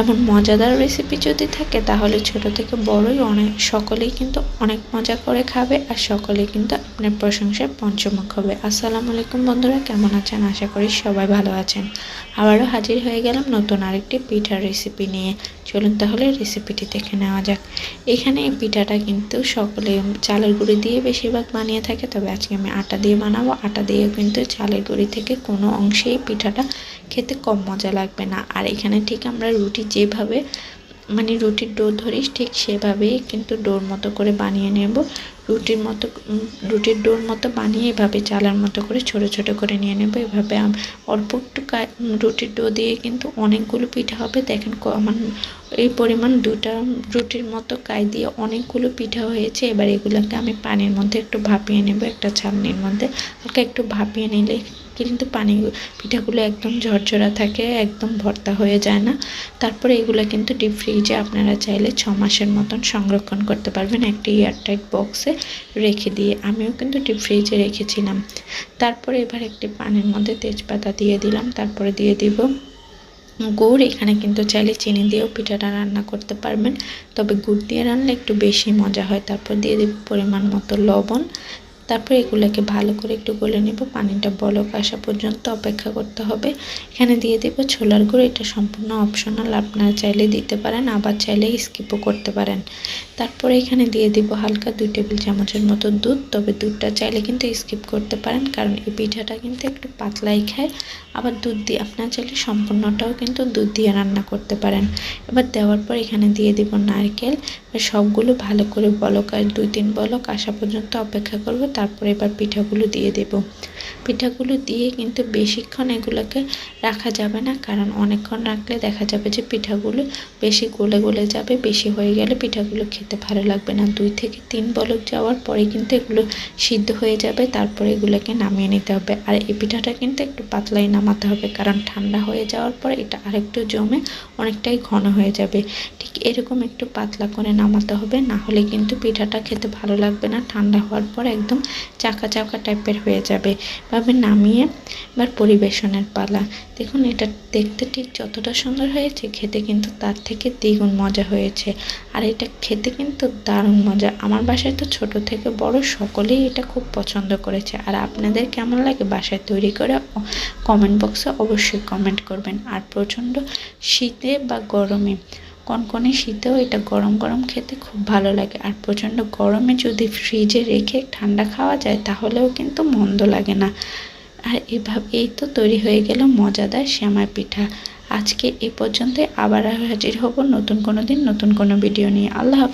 এমন মজাদার রেসিপি যদি থাকে, তাহলে ছোট থেকে বড়ই অনেক, সকলেই কিন্তু অনেক মজা করে খাবে আর সকলেই কিন্তু আপনার প্রশংসায় পঞ্চমুখ হবে। আসসালামু আলাইকুম বন্ধুরা, কেমন আছেন? আশা করি সবাই ভালো আছেন। আবারও হাজির হয়ে গেলাম নতুন আরেকটি পিঠার রেসিপি নিয়ে। চলুন তাহলে রেসিপিটি দেখে নেওয়া যাক। এখানে এই পিঠাটা কিন্তু সকলে চালের গুঁড়ি দিয়ে বেশিরভাগ বানিয়ে থাকে, তবে আজকে আমি আটা দিয়ে বানাবো। আটা দিয়ে কিন্তু চালের গুঁড়ি থেকে কোনো অংশেই পিঠাটা খেতে কম মজা লাগবে না। আর এখানে ঠিক আমরা রুটি যেভাবে মানে রুটির ডো ধরিস, ঠিক সেভাবেই কিন্তু ডোর মতো করে বানিয়ে নেব। রুটির মতো রুটির ডোর মতো বানিয়ে এভাবে চালার মতো করে ছোট ছোট করে নিয়ে নেব। এভাবে অল্প একটু রুটির ডো দিয়ে কিন্তু অনেকগুলো পিঠা হবে। দেখেন আমার এই পরিমাণ দুটা রুটির মতো কাই দিয়ে অনেকগুলো পিঠা হয়েছে। এবার এগুলোকে আমি পানির মধ্যে একটু ভাপিয়ে নেব, একটা ছালনির মধ্যে। হালকা একটু ভাপিয়ে নিলে কিন্তু পানি পিঠাগুলো একদম ঝরঝরা থাকে, একদম ভর্তা হয়ে যায় না। তারপরে এগুলো কিন্তু ডিপ ফ্রিজে আপনারা চাইলে ছ মাসের মতন সংরক্ষণ করতে পারবেন একটি এয়ারটাইট বক্সে রেখে দিয়ে। আমিও কিন্তু ডিপ ফ্রিজে রেখেছিলাম। তারপরে এবার একটি পানির মধ্যে তেজপাতা দিয়ে দিলাম। তারপরে দিয়ে দিব গুড়। এখানে কিন্তু চাইলে চিনি দিয়েও পিঠাটা রান্না করতে পারবেন। তবে গুড় দিয়ে রান্নালে একটু বেশি মজা হয়। তারপর দিয়ে দেব পরিমাণ মতো লবণ। তারপর এগুলোকে ভালো করে একটু গলে নেব। পানিটা বলক আসা পর্যন্ত অপেক্ষা করতে হবে। এখানে দিয়ে দেব ছোলার গুঁড়ো। এটা সম্পূর্ণ অপশনাল আপনারা চাইলে দিতে পারেন, আবার চাইলে স্কিপও করতে পারেন। তারপরে এখানে দিয়ে দিব হালকা দুই টেবিল চামচের মতো দুধ। তবে দুধটা চাইলে কিন্তু স্কিপ করতে পারেন, কারণ এই পিঠাটা কিন্তু একটু পাতলাই খায়। আবার দুধ দিয়ে আপনারা চাইলে সম্পূর্ণটাও কিন্তু দুধ দিয়ে রান্না করতে পারেন। এবার দেওয়ার পর এখানে দিয়ে দিব নারকেল। সবগুলো ভালো করে বলক আর দুই তিন বলক আসা পর্যন্ত অপেক্ষা করব। তারপরে এবার পিঠাগুলো দিয়ে দেব। পিঠাগুলো দিয়ে কিন্তু বেশিক্ষণ এগুলোকে রাখা যাবে না, কারণ অনেকক্ষণ রাখলে দেখা যাবে যে পিঠাগুলো বেশি গলে গলে যাবে, বেশি হয়ে গেলে পিঠাগুলো খেতে ভালো লাগবে না। দুই থেকে তিন বলক যাওয়ার পরে কিন্তু এগুলো সিদ্ধ হয়ে যাবে, তারপরে এগুলোকে নামিয়ে নিতে হবে। আর এই পিঠাটা কিন্তু একটু পাতলাই নামাতে হবে, কারণ ঠান্ডা হয়ে যাওয়ার পর এটা আরেকটু জমে অনেকটাই ঘন হয়ে যাবে। ঠিক এরকম একটু পাতলা করে নামাতে হবে, না হলে কিন্তু পিঠাটা খেতে ভালো লাগবে না। ঠান্ডা হওয়ার পর একদম চাকা চাকা টাইপের হয়ে যাবে। ভাবে নামিয়ে এবার পরিবেশনের পালা। দেখুন, এটা দেখতে ঠিক যতটা সুন্দর হয়েছে, খেতে কিন্তু তার থেকে দ্বিগুণ মজা হয়েছে। আর এটা খেতে কিন্তু দারুণ মজা। আমার বাসায় তো ছোট থেকে বড় সকলেই এটা খুব পছন্দ করেছে। আর আপনাদের কেমন লাগে বাসায় তৈরি করে কমেন্ট বক্সে অবশ্যই কমেন্ট করবেন। আর প্রচণ্ড শীতে বা গরমে কনকনে শীতেও এটা গরম গরম খেতে খুব ভালো লাগে। আর প্রচণ্ড গরমে যদি ফ্রিজে রেখে ঠান্ডা খাওয়া যায়, তাহলেও কিন্তু মন্দ লাগে না। আর এভাবে, এই তো তৈরি হয়ে গেল মজাদার শ্যামাই পিঠা। আজকে এ পর্যন্তই। আবার হাজির হব নতুন কোনো দিন, নতুন কোনো ভিডিও নিয়ে। আল্লাহ